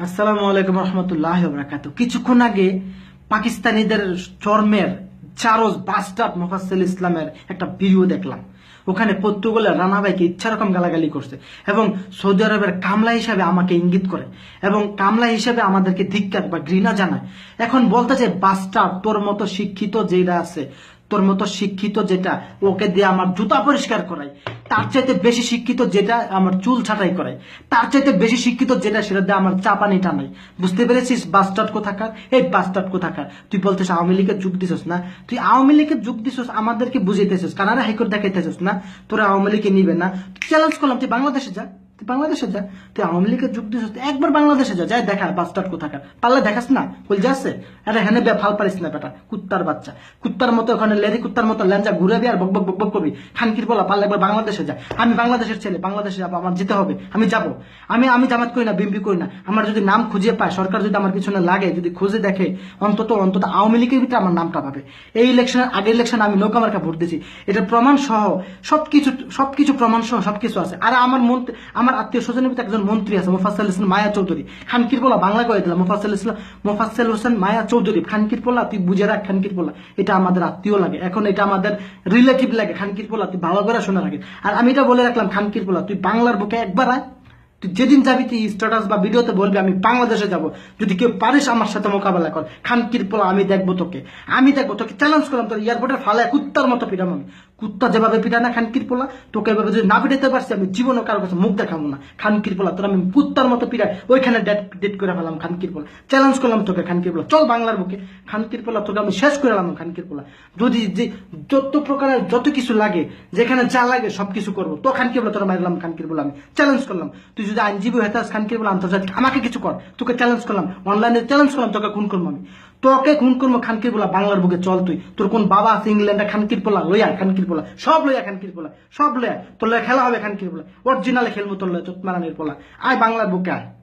আসসালামু আলাইকুম রহমতুল্লাহ কিছুক্ষণ আগে পাকিস্তানিদের চর্মের চারোজ মোফাসেল ইসলামের একটা ভিডিও দেখলাম। ওখানে পর্তুগালের রানা ভাইকে ইচ্ছা রকম গালাগালি করছে এবং সৌদি আরবের কামলা হিসাবে আমাকে ইঙ্গিত করে এবং কামলা হিসাবে আমাদেরকে ধিক্কার বা ঘৃণা জানায়। এখন বলতে চাই বাস্টার্ড তোর মতো শিক্ষিত যেটা আছে তোর মতো শিক্ষিত যেটা ওকে দিয়ে আমার জুতা পরিষ্কার করাই, তার চাইতে বেশি শিক্ষিত যেটা আমার চুল ছাটাই করাই, তার চাইতে বেশি শিক্ষিত যেটা সেটা দিয়ে আমার চাপানি টানাই। বুঝতে পেরেছিস? বাস্টার্ড কোথাকার? এই বাস্টার্ড কোথাকার? তুই বলতেছ আওয়ামী লীগের যুগ দিছস না? তুই আওয়ামী লীগের যুগ দিছস, আমাদেরকে বুঝাইতেছিস কানারা হাইকোর্ট দেখাইতেছিস না? তোরা আওয়ামী লীগে নিবে না। চ্যালেঞ্জ করলাম, তুই বাংলাদেশে যা। বাংলাদেশে যা, তুই আওয়ামী লীগের যুগ তুই একবার বাংলাদেশে যা যাই দেখা বাস্টার্ড কোথাকার। পারলে দেখাস না বল যাচ্ছে আরে হ্যাঁ বে ফাল পারিস না বেটা, কুত্তার বাচ্চা। কুত্তার মতো ওখানে লেরি, কুত্তার মতো ল্যাঞ্জা ঘুরাবি আর বক বক বক বক করবি। খানকির বলা, পারলে একবার বাংলাদেশে যা। আমি বাংলাদেশের ছেলে, বাংলাদেশে যাব, আমার যেতে হবে, আমি যাব। আমি আমি জামাত করি না বিএমপি করি না। আমার যদি নাম খুঁজে পায়, সরকার যদি আমার পিছনে লাগে, যদি খুঁজে দেখে, অন্তত অন্তত আওয়ামী লীগের ভিতরে আমার নামটা পাবে। এই ইলেকশনের আগের ইলেকশন আমি নৌকা মার্কা ভোট দিয়েছি। এটা প্রমাণ সহ সবকিছু সবকিছু প্রমাণ সহ সবকিছু আছে। আর আমার মন্ত্রী আমার আত্মীয় স্বজনের ভিতরে একজন মন্ত্রী আছে মোফাসল ইসলাম মায়া চৌধুরী। খানকির পোলা, বাংলা করে দিলাম মোফাসল ইসলাম মোফাসল হোসেন মায়া চৌধুরী। খানকির পোলা, তুই বুঝে রাখ খানকির পোলা। এটা আমাদের আত্মীয় লাগে। এখন এটা আমাদের রিলেটিভ লাগে। খানকির পোলা, তুই ভালো করে শোনা রাখি আর আমি এটা বলে রাখলাম, খানকির পোলা, তুই বাংলার বুকে একবার আয়। তুই যেদিন যাবি, তুই স্ট্যাটাস বা ভিডিওতে বলবি, আমি বাংলাদেশে যাব। যদি কেউ পারিস আমার সাথে মোকাবেলা কর। খানকির পোলা, আমি দেখব তোকে। আমি দেখব তোকে। চ্যালেঞ্জ করলাম তোর এয়ারপোর্টের ফালায় কুত্তার মতো পিটাম আমি। কুত্তা যেভাবে পিটা না, খানকির পোলা, তোকে এভাবে যদি না পিটাতে পারছি, আমি জীবনও কারোর কাছে মুখ দেখাবো না। খানকির পোলা, তোর আমি কুত্তার মতো পিটাই ওইখানে ডেট করে ফেলাম খানকির পোলা। চ্যালেঞ্জ করলাম তোকে খানকির পোলা। চল বাংলার বুকে। খানকির পোলা, তোকে আমি শেষ করে এলাম খানকির পোলা। যদি যে যত প্রকারের যত কিছু লাগে, যেখানে যা লাগে সবকিছু করব। তো খানকির পোলা, তোরা মারলাম খানকির পোলা আমি। চ্যালেঞ্জ করলাম। তুই যদি আইনজীবী হয়ে থাকস খানকির পোলা, আন্তর্জাতিক, আমাকে কিছু কর। তোকে চ্যালেঞ্জ করলাম। অনলাইনে চ্যালেঞ্জ করলাম, তোকে খুন করব আমি। তোকে খুন করব খানকির পোলা, বাংলার বুকে চল তুই। তোর কোন বাবা আছে ইংল্যান্ডে খানকির পোলা? লইয়া খানকির পোলা। সব লইয়া খানকির পোলা। সব লইয়া তোর খেলা হবে খানকির পোলা। অরিজিনালে খেলব তোর লইয়া চোখ মারানির পোলা। আয় বাংলার বুকে আয়।